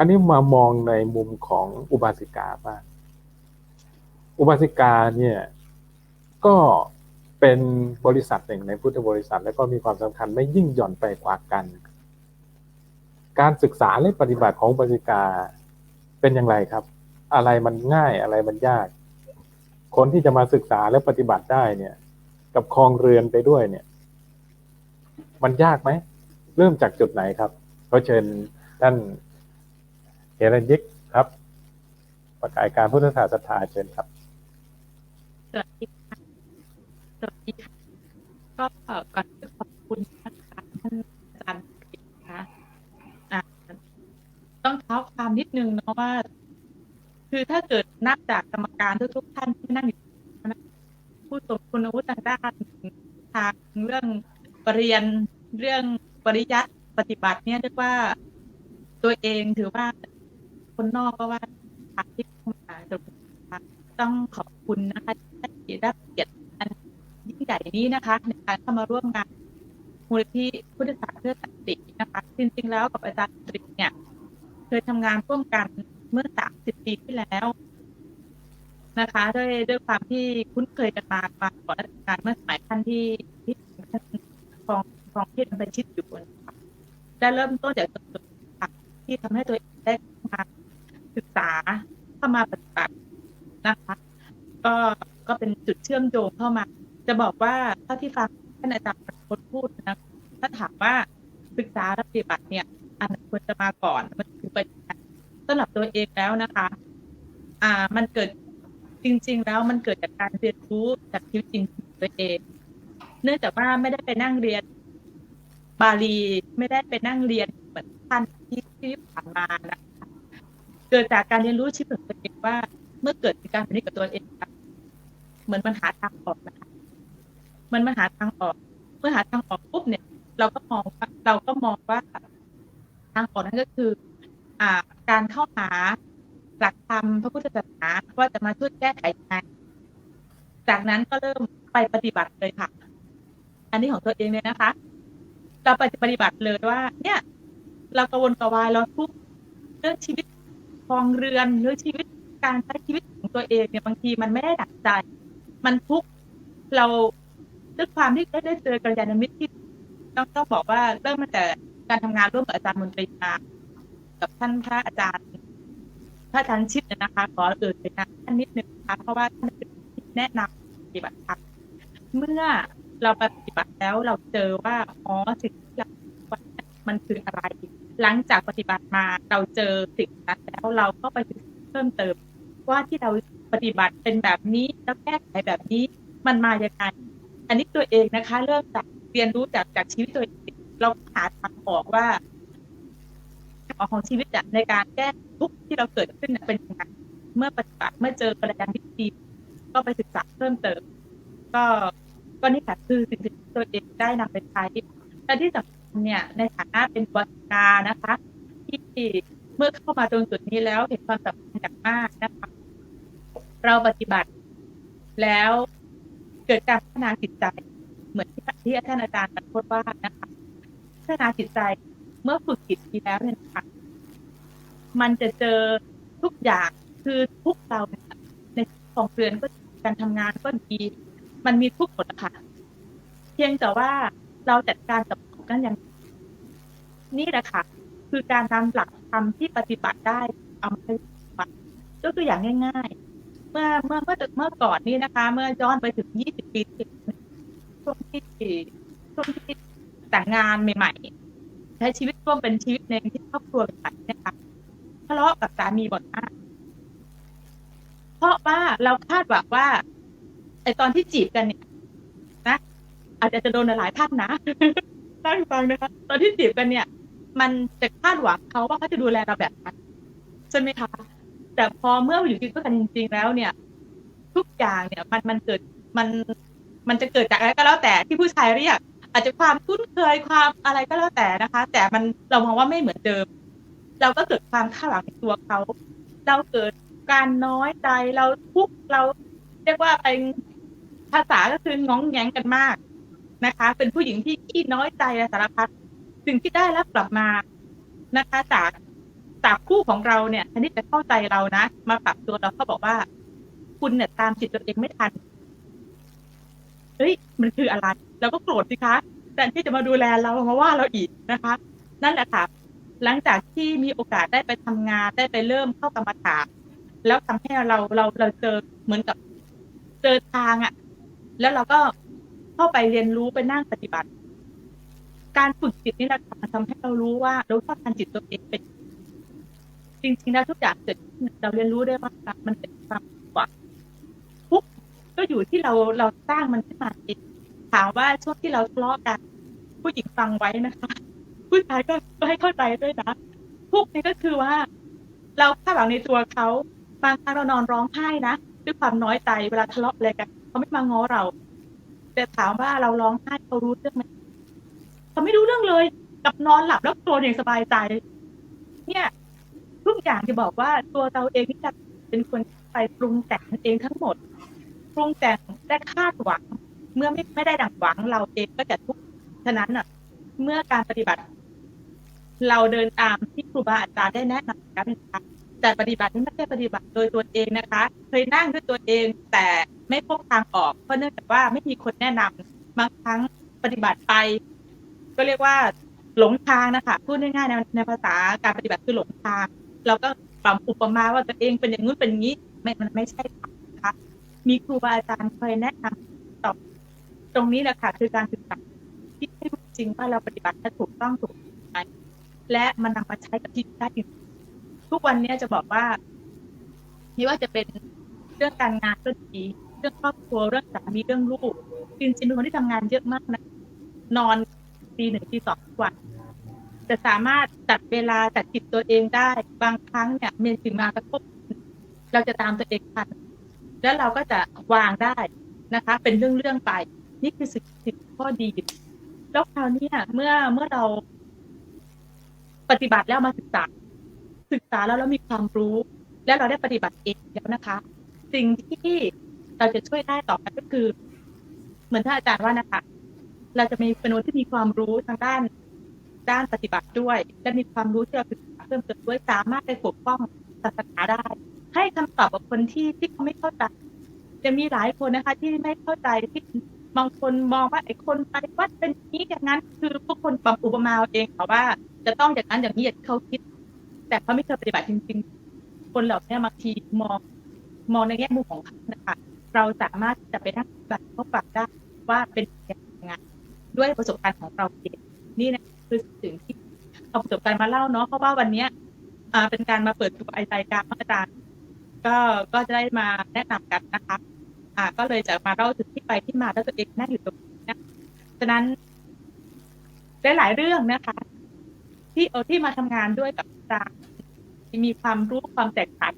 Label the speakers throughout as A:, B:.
A: ราวนี้มามองในมุมของอุบาสิกาบ้างอุบาสิกาเนี่ยก็เป็นบริษัทหนึ่งในพุทธบริษัท แล้วก็มีความสำคัญไม่ยิ่งหย่อนไปกว่ากัน การศึกษาและปฏิบัติของอุบาสิกาเป็นอย่างไรครับ อะไรมันง่ายอะไรมันยาก คนที่จะมาศึกษาและปฏิบัติได้เนี่ย กับคลองเรือนไปด้วยเนี่ย มันยากไหม เริ่มจากจุดไหนครับเขอเชิญท่าน เฮรัญยิกครับ ประกายการพุทธศาสนาเชิญครับ
B: สวัสดีค่ะสวัสดีค่ะก็ก่อนขอบคุณนะคะท่านอาจารย์นะคะอ่าต้องเท้าความนิดนึงเนาะว่า คือถ้าเกิดนับจากกรรมการทุกท่านที่นั่งอยู่ผู้ทรงคุณวุฒิทางด้านทางเรื่องปรริญญาเรื่องปริยัติปฏิบัติเนี่ยเรียกว่าตัวเองถือว่า คนนอกก็ว่าที่มาต้องขอบคุณนะคะที่ได้เกียรติอันยิ่งใหญ่นี้นะคะ ในการเข้ามาร่วมงานมูลนิธิพุทธศาสนาเพื่อสันตินะคะจริงๆแล้วกับอาจารย์ตริเนี่ยเคยทำงานร่วมกันเมื่อ30ปีที่แล้วนะคะด้วยด้วยความที่คุ้นเคยกันมามาก่อนราชการเมื่อสมัยท่านที่ที่ท่านครองครองที่เป็นชิดอยู่นะคะได้เริ่มต้นจากจุดที่ทำให้ตัวเองได้มา ศึกษาเข้ามาปฏิบัตินะคะ ก็ก็เป็นจุดเชื่อมโยงเข้ามา จะบอกว่าเท่าที่ฟังท่านอาจารย์ประพจน์พูดนะถ้าถามว่าศึกษาปฏิบัติเนี่ย อันควรจะมาก่อนมันคือไปสำหรับตัวเองแล้วนะคะ อ่ามันเกิดจริง ๆ แล้วมันเกิดจากการเรียนรู้จากชีวิตจริงตัวเอง เนื่องจากว่าไม่ได้ไปนั่งเรียนบาลีไม่ได้ไปนั่งเรียนเหมือนท่านที่ที่ผ่านมานะ เกิดจากการเรียนรู้ชีวิตของตัวเองว่า เมื่อเกิดการเป็นกับตัวเองเหมือนมันหาทางออกนะคะมันมันหาทางออก เมื่อหาทางออกปุ๊บเนี่ย เราก็มองว่าเราก็มองว่าทางออกนั้นก็คือ อ่า การเข้าหาหลักธรรมพระพุทธศาสนาว่าจะมาช่วยแก้ไขยังไงจากนั้นก็เริ่มไปปฏิบัติเลยค่ะ อันนี้ของตัวเองเลยนะคะ เราไปปฏิบัติเลยว่า เนี่ย เรากระวนกระวายเราทุกเรื่องชีวิต ครองเรือนเรื่อชีวิตการใช้ชีวิตของตัวเองเนี่ยบางทีมันไม่ได้ดั่งใจ มันทุกข์เราด้วยความที่ได้เจอกัลยาณมิตรที่ต้องต้องบอกว่าเริ่มมาแต่การทำงานร่วมกับอาจารย์มนตรีมากับท่านพระอาจารย์ พระอาจารย์ชิดนะคะ ขอเอ่ยไปนะท่านนิดนึงนะคะเพราะว่าท่านเป็นแนะนำปฏิบัติธรรมเมื่อเราปฏิบัติแล้วเราเจอว่าอ๋อสิ่งที่เรามันคืออะไร หลังจากปฏิบัติมาเราเจอสิ่งนั้นแล้วเราก็ไปศึกษาเพิ่มเติม ว่าที่เราปฏิบัติเป็นแบบนี้แล้วแก้ไขแบบนี้มันมาอย่างไงอันนี้ตัวเองนะคะ เริ่มจากเรียนรู้จากจากชีวิตตัวเองเราหาทางออกว่าทางออกของชีวิตอะในการแก้ทุกที่เราเกิดขึ้นเป็นยังไงเมื่อปฏิบัติเมื่อเจอประเด็นวิธีก็ไปศึกษาเพิ่มเติม ก็ก็นี่ค่ะคือสิ่งที่ตัวเองได้นำไปใช้และที่สำคัญ เนี่ยในฐานะเป็นบริการนะคะ ที่เมื่อเข้ามาตรงจุดนี้แล้วเห็นความสำคัญอย่างมากนะคะเราปฏิบัติแล้วเกิดการพัฒนาจิตใจ เหมือนที่ที่ท่านอาจารย์บรรพตว่านะคะพัฒนาจิตใจเมื่อฝึกจิตดีแล้วเนี่ยนะคะมันจะเจอทุกอย่างคือทุกเราในของเรือนก็การทำงานก็ดี มันมีทุกหมดนะคะเพียงแต่ว่าเราจัดการกับ กันอย่างนี่แหละค่ะ คือการนำหลักธรรมที่ปฏิบัติได้เอามาปฏิบัติยกตัวอย่างง่าย ๆ เมื่อเมื่อเมื่อเมื่อก่อนนี้นะคะ เมื่อย้อนไปถึง20ปีช่วงที่ช่วงที่แต่งงานใหม่ๆใช้ชีวิตร่วมเป็นชีวิตในที่ครอบครัวใหม่นะคะทะเลาะกับสามีบ่อยมากเพราะว่าเราคาดหวังว่าไอตอนที่จีบกันเนี่ย นะ อาจจะจะโดนหลายท่านนะ ตั้งฟังนะคะ ตอนที่จีบกันเนี่ย มันจะคาดหวังเขาว่าเขาจะดูแลเราแบบนั้นใช่ไหมคะ แต่พอเมื่ออยู่กินด้วยกันจริงๆแล้วเนี่ย ทุกอย่างเนี่ยมันมันเกิดมันมันจะเกิดจากอะไรก็แล้วแต่ที่ผู้ชายเรียก อาจจะความคุ้นเคยความอะไรก็แล้วแต่นะคะ แต่มันเรามองว่าไม่เหมือนเดิม เราก็เกิดความคาดหวังในตัวเขาเราเกิดการน้อยใจเราทุกข์เราเรียกว่าเป็นภาษาก็คืององแงงกันมาก นะคะ เป็นผู้หญิงที่ขี้น้อยใจสารพัดสิ่งที่ได้รับกลับมานะคะ จากจากคู่ของเราเนี่ยอันนี้จะเข้าใจเรานะมาปรับตัวเราก็บอกว่า คุณเนี่ยตามจิตตัวเองไม่ทันเฮ้ยมันคืออะไรเราก็โกรธสิคะแต่ที่จะมาดูแลเรามาว่าเราอีกนะคะ นั่นแหละค่ะ หลังจากที่มีโอกาสได้ไปทำงานได้ไปเริ่มเข้ากรรมฐานแล้วทำให้เราเราเราเจอเหมือนกับเจอทางอะ่ะ แล้วเราก็ เข้าไปเรียนรู้ไปนั่งปฏิบัติ การฝึกจิตนี่แหละมันทำให้เรารู้ว่าเราเข้าทันจิตตัวเองเป็น จริงๆแล้วทุกอย่างเกิดขึ้นเราเรียนรู้ได้ว่ามันเป็นความหวังทุกข์ก็อยู่ที่เราเราสร้างมันขึ้นมาเองถามว่าช่วงที่เราทะเลาะกัน ผู้หญิงฟังไว้นะคะ ผู้ชายก็ให้เข้าใจด้วยนะทุกนี่ก็คือว่า เราคาดหวังในตัวเขาบางครั้งเรานอนร้องไห้นะด้วยความน้อยใจเวลาทะเลาะอะไรกันเขาไม่มาง้อเรา แต่ถามว่าเราร้องไห้เขารู้เรื่องไหมเขาไม่รู้เรื่องเลย กับนอนหลับแล้วโกรธอย่างสบายใจ เนี่ยทุกอย่างจะบอกว่าตัวเราเองที่จะเป็นคนไปปรุงแต่งเองทั้งหมด ปรุงแต่งได้คาดหวัง เมื่อไม่ไม่ได้ดังหวัง เราเองก็จะทุกข์ฉะนั้นอะ เมื่อการปฏิบัติ เราเดินตามที่ครูบาอาจารย์ได้แนะนำกันนะคะ แต่ปฏิบัติไม่ใช่ปฏิบัติโดยตัวเองนะคะ เคยนั่งด้วยตัวเองแต่ไม่พบทางออก เพราะเนื่องจากว่าไม่มีคนแนะนำบางครั้งปฏิบัติไป ก็เรียกว่าหลงทางนะคะพูดง่ายๆในในภาษาการปฏิบัติคือหลงทาง เราก็ปรับอุปมาว่าตัวเองเป็นอย่างนู้นเป็นอย่างนี้ไม่มันไม่ใช่นะคะมีครูบาอาจารย์คอยแนะนำตอบตรงนี้แหละค่ะคือการศึกษาที่ให้จริงว่าเราปฏิบัติถูกต้องถูกไหมและมันนำมาใช้กับชีวิตได้จริง ทุกวันนี้จะบอกว่าไม่ว่าจะเป็นเรื่องการงานก็ดีเรื่องครอบครัวเรื่องสามีเรื่องลูกจริงๆเป็นคนที่ทำงานเยอะมากนะนอนตีหนึ่งตีสองทุกวันจะสามารถจัดเวลาจัดจิตตัวเองได้ บางครั้งเนี่ยเมีสิ่งมากระทบเราจะตามตัวเองทันแล้วเราก็จะวางได้นะคะ เป็นเรื่องๆไป นี่คือสิ่งสิ่งข้อดีแล้วคราวเนี้ยเมื่อเมื่อเราปฏิบัติแล้วมาศึกษา ศึกษาแล้วเรามีความรู้ แล้วเราได้ปฏิบัติเองแล้วนะคะ สิ่งที่เราจะช่วยได้ต่อไปก็คือ เหมือนท่านอาจารย์ว่านะคะ เราจะมีเป็นคนที่มีความรู้ทางด้านด้านปฏิบัติด้วย และมีความรู้ที่เราศึกษาเพิ่มเติมด้วยสามารถไปปกป้องศาสนาได้ ให้คำตอบกับคนที่ที่เขาไม่เข้าใจจะมีหลายคนนะคะ ที่ไม่เข้าใจที่บางคนมองว่าไอ้คนไปวัดเป็นอย่างนี้อย่างนั้น คือพวกคนปรับอุปมาเอาเองเขาว่า จะต้องอย่างนั้นอย่างนี้อย่างเขาคิด แต่เขาไม่เคยปฏิบัติจริง ๆ คนเหล่านี้บางทีมองมองในแง่มุมของเขานะคะเราสามารถจะไปนั่งปฏิบัติเขาปรับได้ว่าเป็นยังไงด้วยประสบการณ์ของเราเองนี่นะคือสิ่งที่เอาประสบการณ์มาเล่าเนาะเพราะว่าวันนี้อ่าเป็นการมาเปิดตัวไอใจกางอาจารย์ก็ก็จะได้มาแนะนำกันนะคะอ่าก็เลยจะมาเล่าถึงที่ไปที่มาแล้วตัวเองนั่งอยู่ตรงนี้นะฉะนั้นได้หลายเรื่องนะคะ ที่เออที่มาทำงานด้วยกับอาจารย์มีความรู้ความแตกต่าง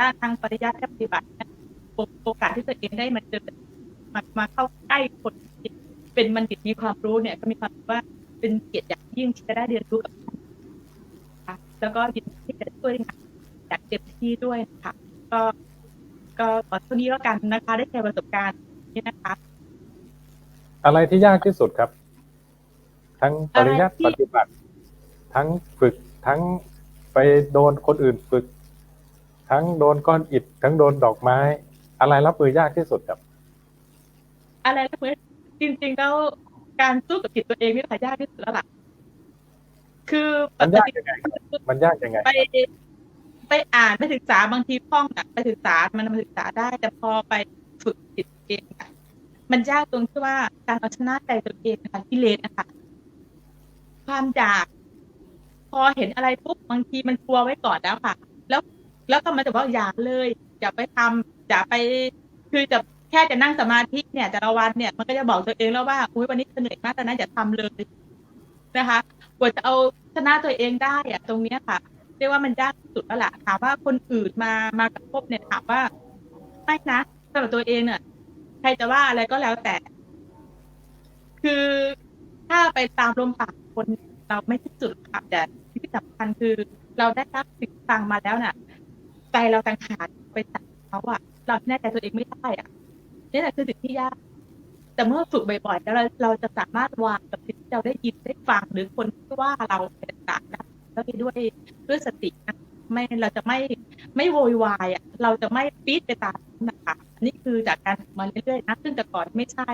B: ด้านทางปริยัติและปฏิบัตินะโอโอกาสที่ตัวเองได้มาเจอมามาเข้าใกล้คนที่เป็นบัณฑิตมีความรู้เนี่ย ก็มีความรู้สึกว่าเป็นเกียรติอย่างยิ่งที่จะได้เรียนรู้กับท่านนะคะแล้วก็ยินดีที่จะช่วยงานอย่างเต็มที่ด้วยนะคะก็ก็ขอเท่านี้แล้วกันนะคะ ได้แชร์ประสบการณ์นี้นะคะ
A: อะไรที่ยากที่สุดครับ ทั้งปริยัติ
B: อะไรที่
A: ปฏิบัติ ทั้งฝึกทั้งไปโดนคนอื่นฝึก ทั้งโดนก้อนอิฐทั้งโดนดอกไม้ อะไรรับมือยากที่สุดครับ
B: อะไรก็เหมือนจริงๆแล้วการสู้กับจิตตัวเองนี่แหละยากที่สุดแล้วล่ะคือป
A: มัน
B: ก
A: ยาก
B: ติ
A: ยังไงครับมันยากยังไง
B: ไปไปอ่านไปศึกษาบางทีท่องอะไปศึกษามันมาศึกษาได้ แต่พอไปฝึกจิตเองอะมันยากตรงที่ว่าการเอาชนะใจตัวเองนะคะกิเลสนะคะความอยากพ อเห็นอะไรปุ๊บบางทีมันกลัวไว้ก่อนแล้วค่ะ แล้วแล้วก็มันจะว่าอย่าเลยอย่าไปทำอย่าไป คือจะแค่จะนั่งสมาธิเนี่ยแต่ละวันเนี่ยมันก็จะบอกตัวเองแล้วว่าอุ้ยวันนี้เหนื่อยมากแต่นั้นอย่าทำเลยนะคะกว่าจะเอาชนะตัวเองได้อะตรงเนี้ยค่ะเรียกว่ามันยากที่สุดแล้วล่ะถามว่าคนอื่นมามากระทบเนี่ยถามว่าไม่นะสำหรับตัวเองเนี่ยใครจะว่าอะไรก็แล้วแต่ คือถ้าไปตามลมปากคนเราไม่ที่สุดค่ะแต่ สำคัญคือ เราได้รับสิ่งฟังมาแล้วน่ะใจเราต่างหากไปตัดเขาอะเราแน่ใจตัวเองไม่ได้อะนี่แหละคือสิ่งที่ยาก แต่เมื่อฝึกบ่อยๆแล้วเราเราจะสามารถวางกับสิ่งที่เราได้ยินได้ฟังหรือคนที่ว่าเราต่างได้ด้วยด้วยสตินะไม่เราจะไม่ไม่โวยวายอะเราจะไม่ปี๊ดไปตามนั้นนะคะอันนี่คือจากการมาเรื่อยๆนะซึ่งแต่ก่อนไม่ใช่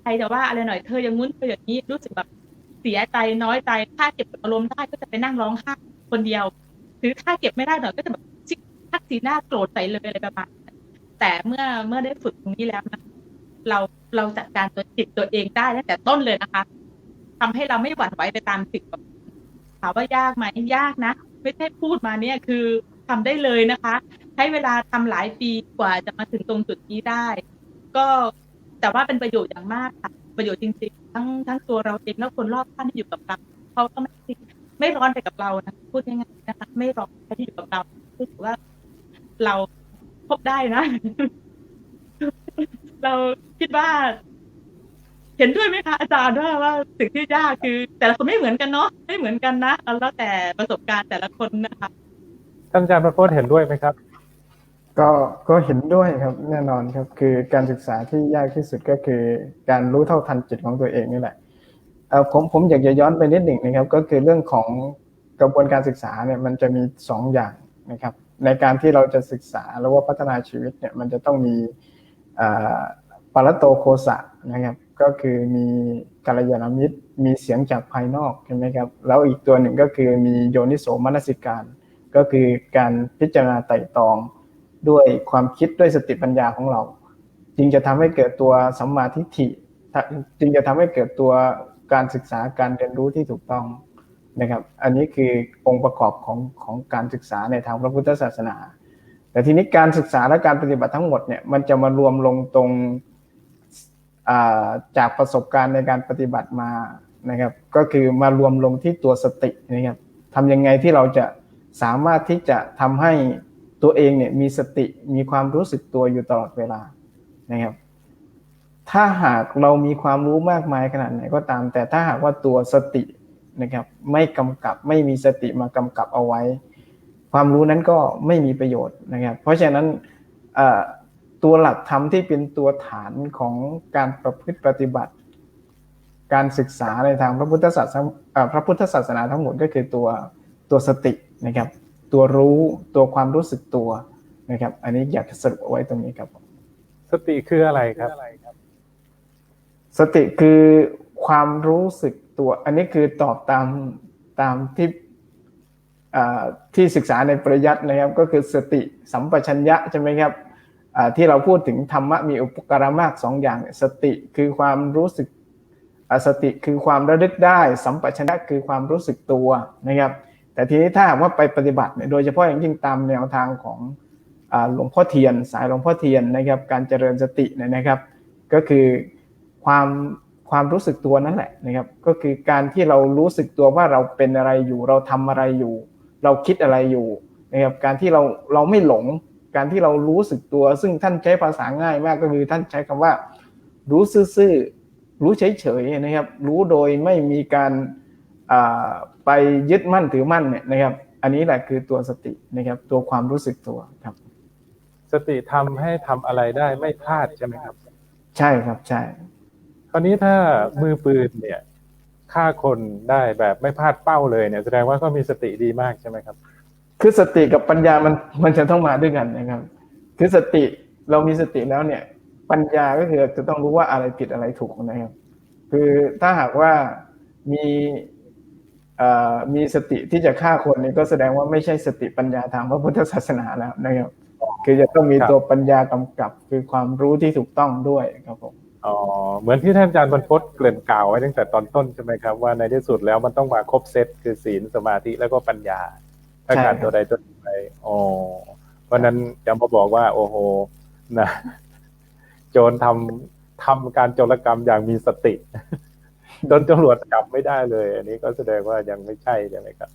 B: ใครจะว่าอะไรหน่อยเธออย่างงุ้นเธออย่างนี้รู้สึกแบบ เสียใจน้อยใจถ้าเก็บอารมณ์ได้ก็จะไปนั่งร้องไห้คนเดียว หรือถ้าเก็บไม่ได้หน่อยก็จะแบบชิกทักสีหน้าโกรธใส่เลยอะไรประมาณนั้นแต่เมื่อเมื่อได้ฝึกตรงนี้แล้วนะเราเราจัดการตัวจิตตัวเองได้ตั้งแต่ต้นเลยนะคะทำให้เราไม่หวั่นไหวไปตามสิ่งถามว่ายากไหมยากนะไม่ใช่พูดมาเนี่ยคือทำได้เลยนะคะใช้เวลาทำหลายปีกว่าจะมาถึงตรงจุดนี้ได้ ก็แต่ว่าเป็นประโยชน์อย่างมากค่ะ ประโยชน์จริงๆ ทั้งทั้งตัวเราเองและคนรอบข้างที่อยู่กับเราเขาก็ไม่ไม่ร้อนไปกับเรานะพูดง่ายๆนะคะไม่ร้อนไปที่อยู่กับเรารู้สึกว่าเราพบได้นะ เราคิดว่า เห็นด้วยไหมคะอาจารย์ว่าว่าสิ่งที่ยากคือ แต่ละคนไม่เหมือนกันเนาะไม่เหมือนกันนะแล้วแต่ประสบการณ์แต่ละคนนะคะ
A: ท่านอาจารย์ประโพธเห็นด้วยไหมครับ
C: ก็ก็เห็นด้วยครับแน่นอนครับ คือการศึกษาที่ยากที่สุดก็คือ การรู้เท่าทันจิตของตัวเองนี่แหละเออผมผมอยากจะย้อนไปนิดหนึ่งนะครับ ก็คือเรื่องของกระบวนการศึกษาเนี่ยมันจะมีสองอย่างนะครับ ในการที่เราจะศึกษาแล้วว่าพัฒนาชีวิตเนี่ยมันจะต้องมีอ่าปรโตโคสะนะครับ ก็คือมีกัลยาณมิตร มีเสียงจากภายนอกใช่ไหมครับแล้วอีกตัวหนึ่งก็คือมีโยนิโสมนสิการ ก็คือการพิจารณาไต่ตอง ด้วยความคิดด้วยสติปัญญาของเรา จึงจะทำให้เกิดตัวสัมมาทิฏฐิจึงจะทำให้เกิดตัวการศึกษาการเรียนรู้ที่ถูกต้องนะครับ อันนี้คือองค์ประกอบของของการศึกษาในทางพระพุทธศาสนา แต่ทีนี้การศึกษาและการปฏิบัติทั้งหมดเนี่ยมันจะมารวมลงตรงาจากประสบการณ์ในการปฏิบัติมานะครับ ก็คือมารวมลงที่ตัวสตินะครับทำยังไงที่เราจะสามารถที่จะทำให้ ตัวเองเนี่ยมีสติมีความรู้สึกตัวอยู่ตลอดเวลานะครับ ถ้าหากเรามีความรู้มากมายขนาดไหนก็ตาม แต่ถ้าหากว่าตัวสตินะครับ ไม่กำกับไม่มีสติมากำกับเอาไว้ ความรู้นั้นก็ไม่มีประโยชน์นะครับ เพราะฉะนั้นตัวหลักธรรมที่เป็นตัวฐานของการประพฤติปฏิบัติ การศึกษาในทางพระพุทธศาสนาพระพุทธศาสนาทั้งหมดก็คือตัวตัวสตินะครับ ตัวรู้ตัวความรู้สึกตัวนะครับ อันนี้อยากจะสรุปเอาไว้ตรงนี้ครับ
A: สติคืออะไรครับ
C: สติคือความรู้สึกตัว อันนี้คือตอบตามตามที่ที่ศึกษาในปริยัตินะครับ ก็คือสติสัมปชัญญะใช่ไหมครับที่เราพูดถึงธรรมะมีอุปการะมากสองอย่าง สติคือความรู้สึกสติคือความระลึกได้ สัมปชัญญะคือความรู้สึกตัวนะครับ แต่ทีนี้ถ้าหากว่าไปปฏิบัติเนี่ยโดยเฉพาะอย่างยิ่งตามแนวทางของหลวงพ่อเทียน สายหลวงพ่อเทียนนะครับ การเจริญสติเนี่ยนะครับ ก็คือความความรู้สึกตัวนั่นแหละนะครับ ก็คือการที่เรารู้สึกตัวว่าเราเป็นอะไรอยู่ เราทำอะไรอยู่ เราคิดอะไรอยู่นะครับ การที่เราเราไม่หลง การที่เรารู้สึกตัว ซึ่งท่านใช้ภาษาง่ายมากก็คือท่านใช้คำว่า รู้ซื่อๆรู้เฉยๆนะครับ รู้โดยไม่มีการ ไปยึดมั่นถือมั่นเนี่ยนะครับ อันนี้แหละคือตัวสตินะครับ ตัวความรู้สึกตัวครับ
A: สติทำให้ทำอะไรได้ไม่พลาดใช่ไหมครับ
C: ใช่ครับใช่
A: คราวนี้ถ้ามือปืนเนี่ยฆ่าคนได้แบบไม่พลาดเป้าเลยเนี่ยแสดงว่าก็มีสติดีมากใช่ไหมครับ
C: คือสติกับปัญญามันมันจะต้องมาด้วยกันนะครับ คือสติเรามีสติแล้วเนี่ย ปัญญาก็คือจะต้องรู้ว่าอะไรผิดอะไรถูกนะครับ คือถ้าหากว่ามี มีสติที่จะฆ่าคนนี่ก็แสดงว่าไม่ใช่สติปัญญาทางพระพุทธศาสนาแล้วนะครับ คือจะต้องมีตัวปัญญากำกับคือความรู้ที่ถูกต้องด้วยครับผม
A: อ๋อเหมือนที่ท่านอาจารย์บรรพตเกริ่นกล่าวไว้ตั้งแต่ตอนต้นใช่ไหมครับว่าในที่สุดแล้วมันต้องมาครบเซตคือศีลสมาธิแล้วก็ปัญญา ถ้าขาดตัวใดตัวหนึ่งไปอ๋อเพราะนั้นจะมาบอกว่า โอ้โหนะโจรทำทำการโจรกรรมอย่างมีสติ โดนตำรวจจับไม่ได้เลย อันนี้ก็แสดงว่ายังไม่ใช่ใช่ไหมครับ